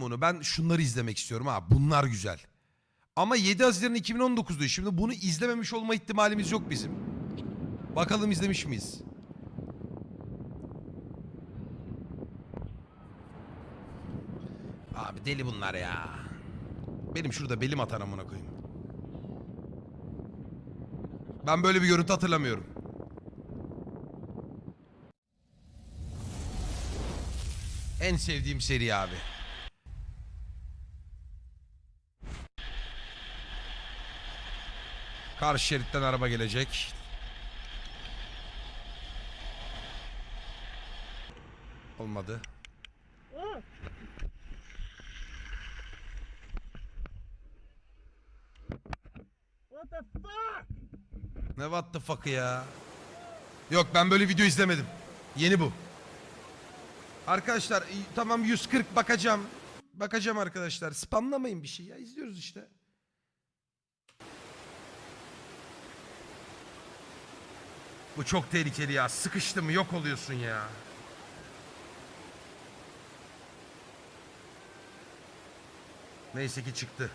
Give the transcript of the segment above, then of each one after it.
bunu. Ben şunları izlemek istiyorum ha. Bunlar güzel. Ama 7 Haziran 2019'du. Şimdi bunu izlememiş olma ihtimalimiz yok bizim. Bakalım izlemiş miyiz? Abi deli bunlar ya. Benim şurada belim atar amına koyayım. Ben böyle bir görüntü hatırlamıyorum. En sevdiğim seri abi. Karşı şeritten araba gelecek. Olmadı. What the fuck? Ne what the fuck'ı ya? Yok ben böyle video izlemedim. Yeni bu. Arkadaşlar tamam 140 bakacağım. Bakacağım arkadaşlar. Spamlamayın bir şey ya. izliyoruz işte. Bu çok tehlikeli ya. Sıkıştı mı yok oluyorsun ya. Neyse ki çıktı.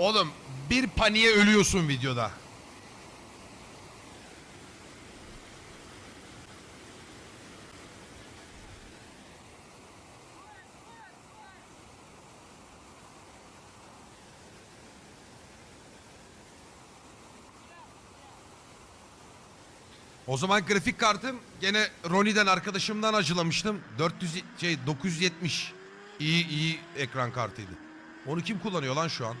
Oğlum bir paniğe ölüyorsun videoda. O zaman grafik kartım gene Ronnie'den arkadaşımdan acılamıştım. 400 y- şey 970. İyi iyi ekran kartıydı. Onu kim kullanıyor lan şu an?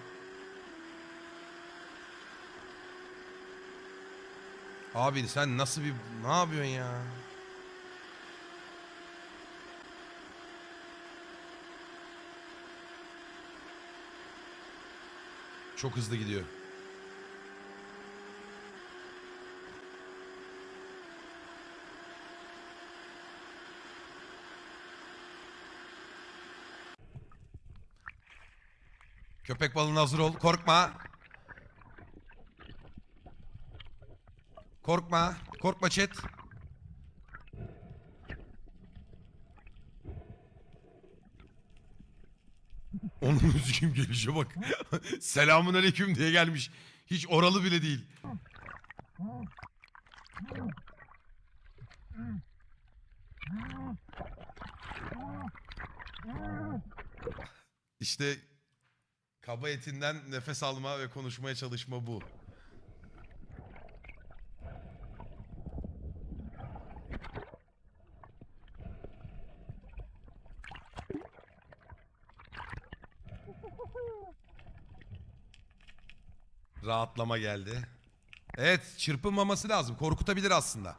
Abi sen nasıl bir ne yapıyorsun ya? Çok hızlı gidiyor. Köpek balığına hazır ol. Korkma. Korkma. Korkma chat. Onun üzgün gelişe bak. Selamun aleyküm diye gelmiş. Hiç oralı bile değil. İşte kaba etinden nefes alma ve konuşmaya çalışma bu. patlama geldi. Evet çırpınmaması lazım. Korkutabilir aslında.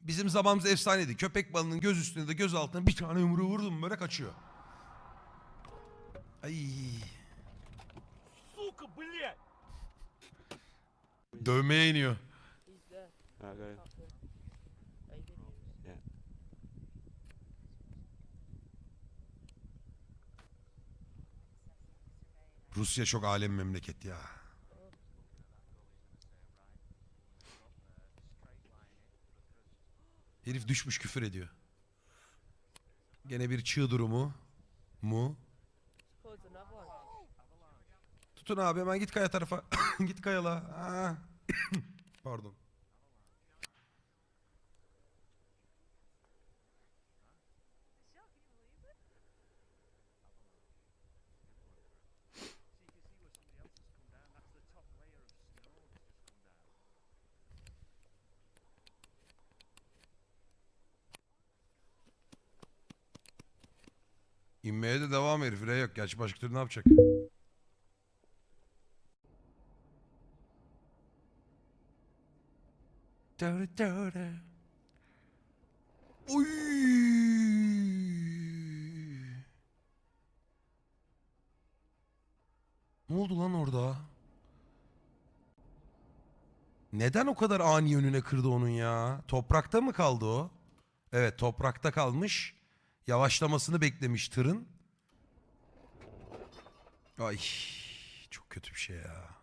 Bizim zamanımız efsaneydi. Köpek balının göz üstünde göz altına bir tane yumruğu vurdum böyle kaçıyor. Ay. Suka Dövmeye iniyor. Rusya çok alem memleket ya. Herif düşmüş küfür ediyor. Gene bir çığ durumu. Mu. Tutun abi hemen git kaya tarafa. git kayala. Aa. Pardon. İnmeye de devam herif. Re yok. Gerçi başka türlü ne yapacak? Oy. Ne oldu lan orada? Neden o kadar ani önüne kırdı onun ya? Toprakta mı kaldı o? Evet toprakta kalmış. Yavaşlamasını beklemiş tırın. Ay çok kötü bir şey ya.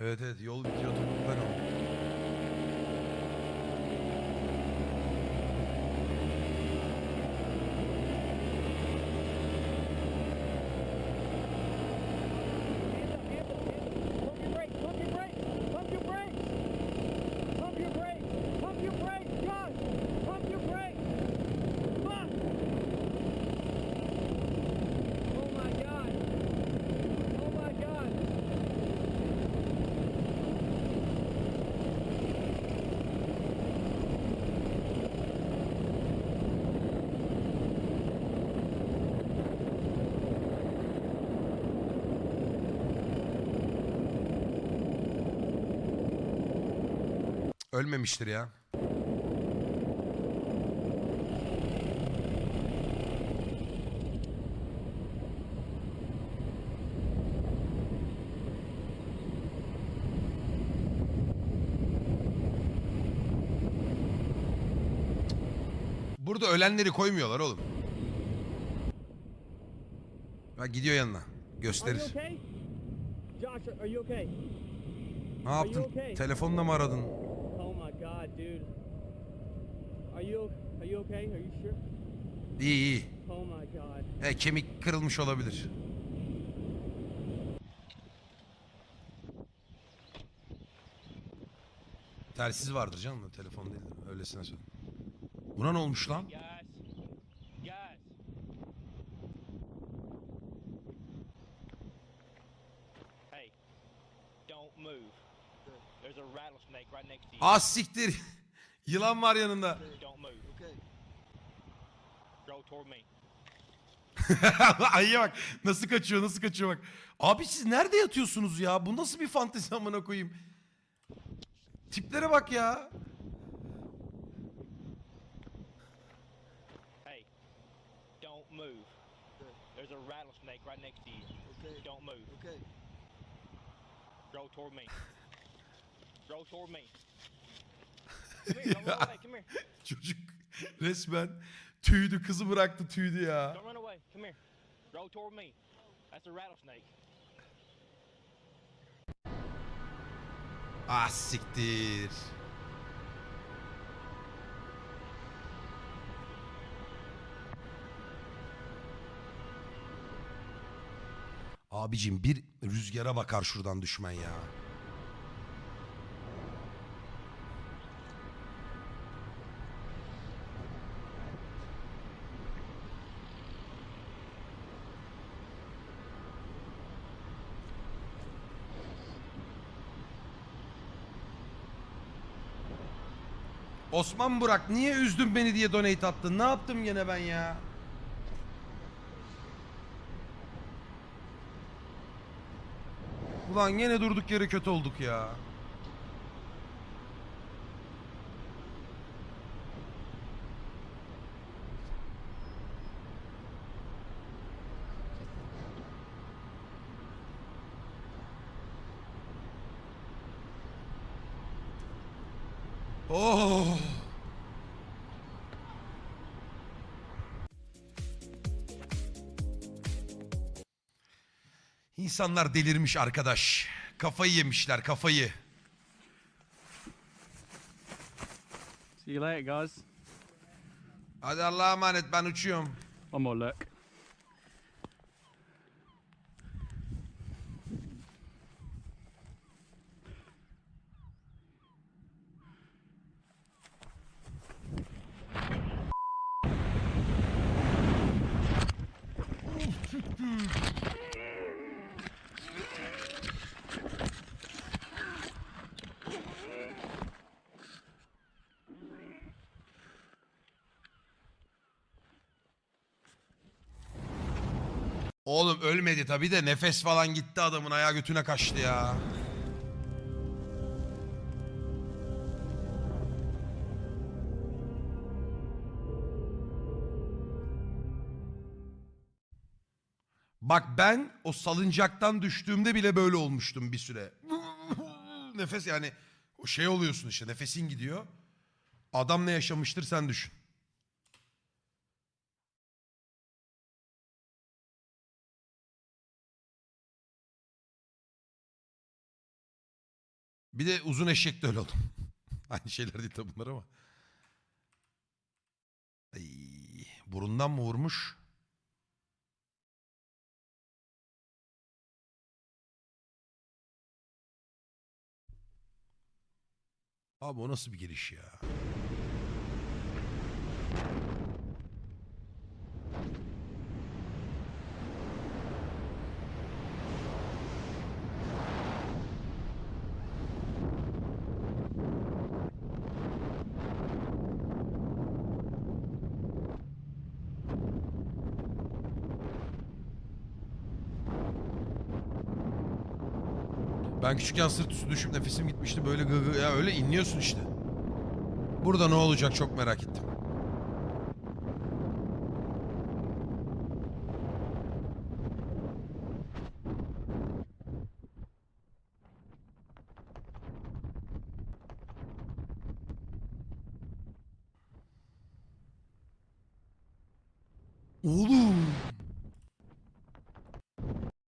Evet evet yol bitiyor topuklar ama. Ölmemiştir ya. Burada ölenleri koymuyorlar oğlum. Bak gidiyor yanına. Gösterir. Ne yaptın? Telefonla mı aradın? Dude. Are you are you okay? Are you sure? İyi iyi. Oh my god. E, kemik kırılmış olabilir. Telsiz vardır canım da telefon değil. Öylesine söyle. Buna ne olmuş lan? Guys, guys. Hey, don't move. There's a rattlesnake right next to you. Az siktir. Yılan var yanında. Okay. Ayıya bak. Nasıl kaçıyor nasıl kaçıyor bak. Abi siz nerede yatıyorsunuz ya? Bu nasıl bir fantezi amına koyayım? Tiplere bak ya. Hey, don't move. There's a rattlesnake right next to you. Don't move. Okay. Roll toward me. Roll toward me. Çocuk resmen tüydü kızı bıraktı tüydü ya. Ah siktir. Abicim bir rüzgara bakar şuradan düşmen ya. Osman Burak niye üzdün beni diye donate attın? Ne yaptım gene ben ya? Ulan gene durduk yere kötü olduk ya. Oh. İnsanlar delirmiş arkadaş. Kafayı yemişler kafayı. See you later, guys. Hadi Allah'a emanet ben uçuyorum. One more look. Ölmedi tabi de nefes falan gitti adamın ayağı götüne kaçtı ya. Bak ben o salıncaktan düştüğümde bile böyle olmuştum bir süre. Nefes yani o şey oluyorsun işte nefesin gidiyor. Adam ne yaşamıştır sen düşün. Bir de uzun eşekte öyle oldum. Aynı şeyler değil tabi bunlar ama. Ay, burundan mı vurmuş? Abi o nasıl bir giriş ya? Ben küçükken sırt üstü düşüp nefesim gitmişti böyle gı gı- ya öyle inliyorsun işte. Burada ne olacak çok merak ettim. Oğlum.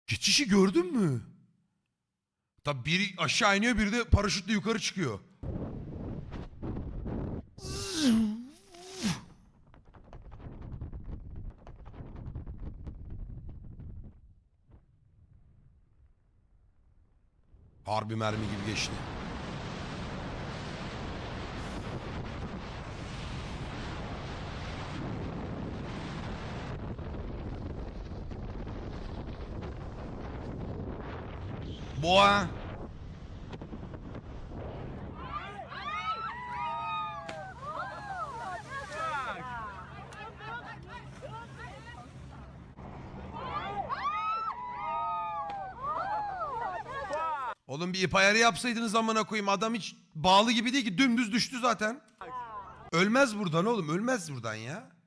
Geçişi gördün mü? Tabi biri aşağı iniyor biri de paraşütle yukarı çıkıyor. Harbi mermi gibi geçti. Boğa. Oğlum bir ip ayarı yapsaydınız amına koyayım. Adam hiç bağlı gibi değil ki dümdüz düştü zaten. Ölmez buradan oğlum ölmez buradan ya.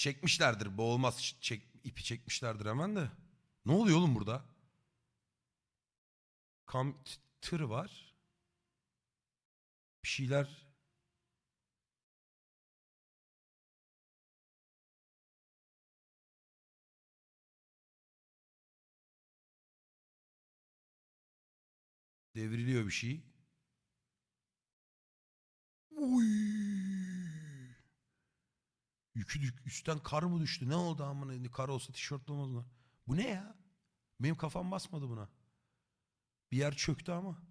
Çekmişlerdir Ç- çek, ipi çekmişlerdir hemen de. Ne oluyor oğlum burada? Kam tır var. Bir şeyler devriliyor bir şey. Oy. Yükü dük- üstten kar mı düştü? Ne oldu amına? Kar olsa tişörtlü olmaz mı? Bu ne ya? Benim kafam basmadı buna. Bir yer çöktü ama.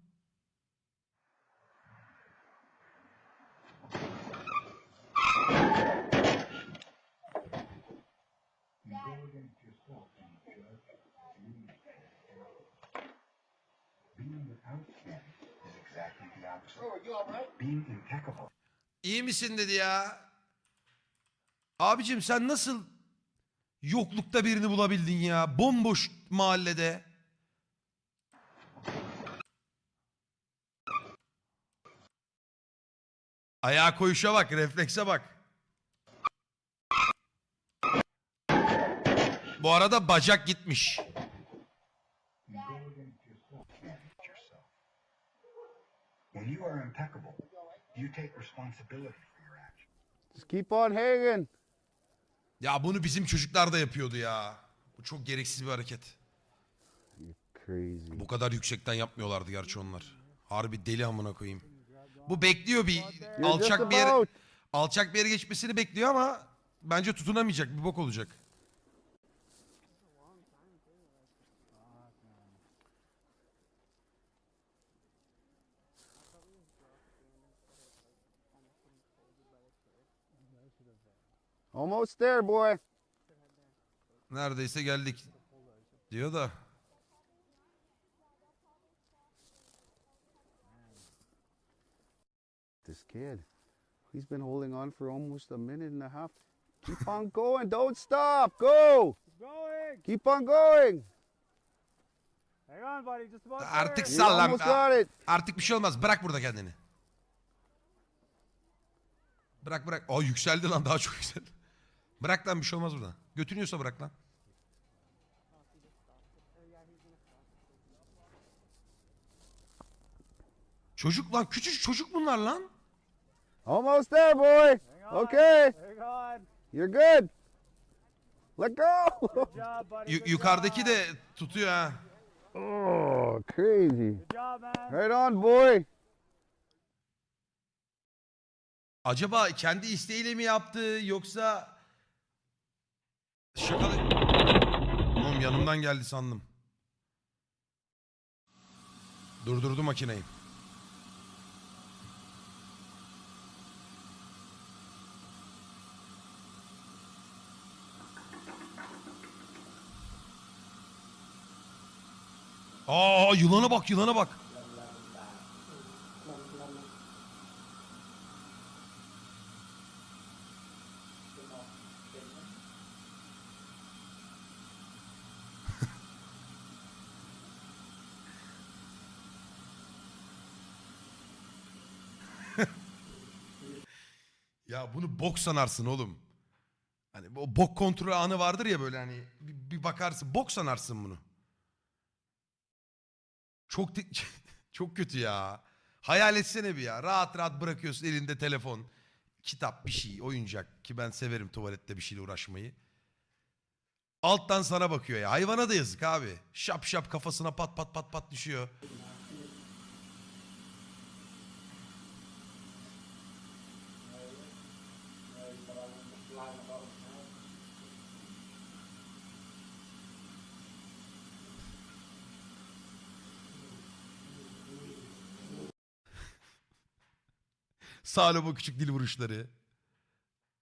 İyi misin dedi ya. Abicim sen nasıl yoklukta birini bulabildin ya? Bomboş mahallede. Ayağa koyuşa bak, reflekse bak. Bu arada bacak gitmiş. When you are impeccable, you take responsibility for your actions. Just keep on hanging. Ya bunu bizim çocuklar da yapıyordu ya. Bu çok gereksiz bir hareket. Crazy. Bu kadar yüksekten yapmıyorlardı gerçi onlar. Harbi deli amına koyayım. Bu bekliyor bir alçak bir yere alçak bir yere geçmesini bekliyor ama bence tutunamayacak. Bir bok olacak. Almost there, boy. Neredeyse geldik diyor da. This kid. He's been holding on for almost a minute and a half. Keep on going. Don't stop. Go. Going. Keep on going. Hang on, buddy. Just about Artık there. You almost got it. Artık bir şey olmaz. Bırak burada kendini. Bırak bırak. Aa yükseldi lan daha çok yükseldi. Bırak lan bir şey olmaz burada. Götürüyorsa bırak lan. Çocuk lan küçücük çocuk bunlar lan. Almost there, boy. Okay. Hang on. You're good. Let go. Good yukarıdaki de tutuyor ha. oh, crazy. Right on, boy. Acaba kendi isteğiyle mi yaptı yoksa şakalı... Oğlum yanımdan geldi sandım. Durdurdu makineyi. Aa yılana bak yılana bak. Ya bunu bok sanarsın oğlum. Hani o bok kontrolü anı vardır ya böyle hani bir, bir bakarsın bok sanarsın bunu. Çok çok kötü ya. Hayal etsene bir ya. Rahat rahat bırakıyorsun elinde telefon, kitap, bir şey, oyuncak ki ben severim tuvalette bir şeyle uğraşmayı. Alttan sana bakıyor ya. Hayvana da yazık abi. Şap şap kafasına pat pat pat pat düşüyor. Sağ bu küçük dil vuruşları.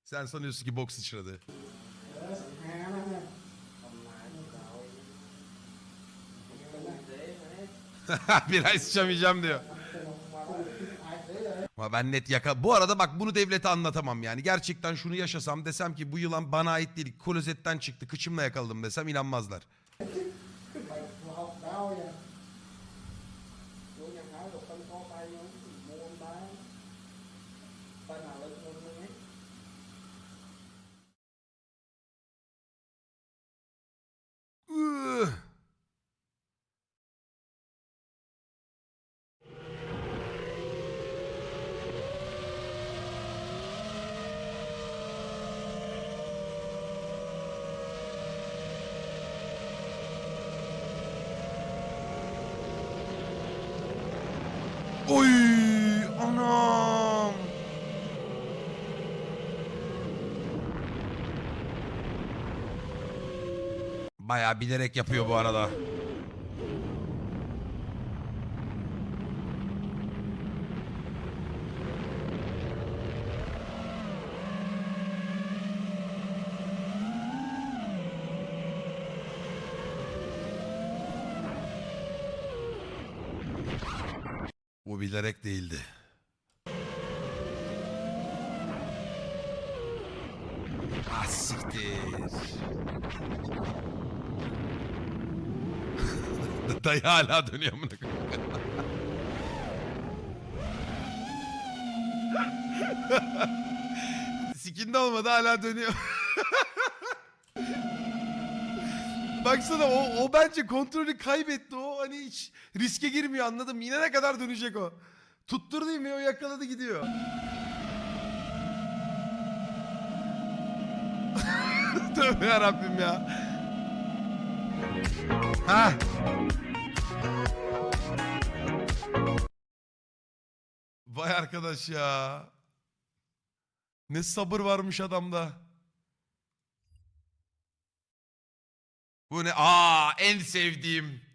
Sen sanıyorsun ki boks sıçradı. bir ay sıçamayacağım diyor. Ama ben net yaka... Bu arada bak bunu devlete anlatamam yani. Gerçekten şunu yaşasam desem ki bu yılan bana ait değil. Klozetten çıktı kıçımla yakaladım desem inanmazlar. Bayağı bilerek yapıyor bu arada. Bu bilerek değildi. Ah siktir. Dayı hala dönüyor amına koyayım. Sikinde olmadı hala dönüyor. Baksana o, o bence kontrolü kaybetti. O hani hiç riske girmiyor anladım. Yine ne kadar dönecek o. Tutturdu mi o yakaladı gidiyor. Tövbe yarabbim ya. Ha. Vay arkadaş ya. Ne sabır varmış adamda. Bu ne? Aa en sevdiğim.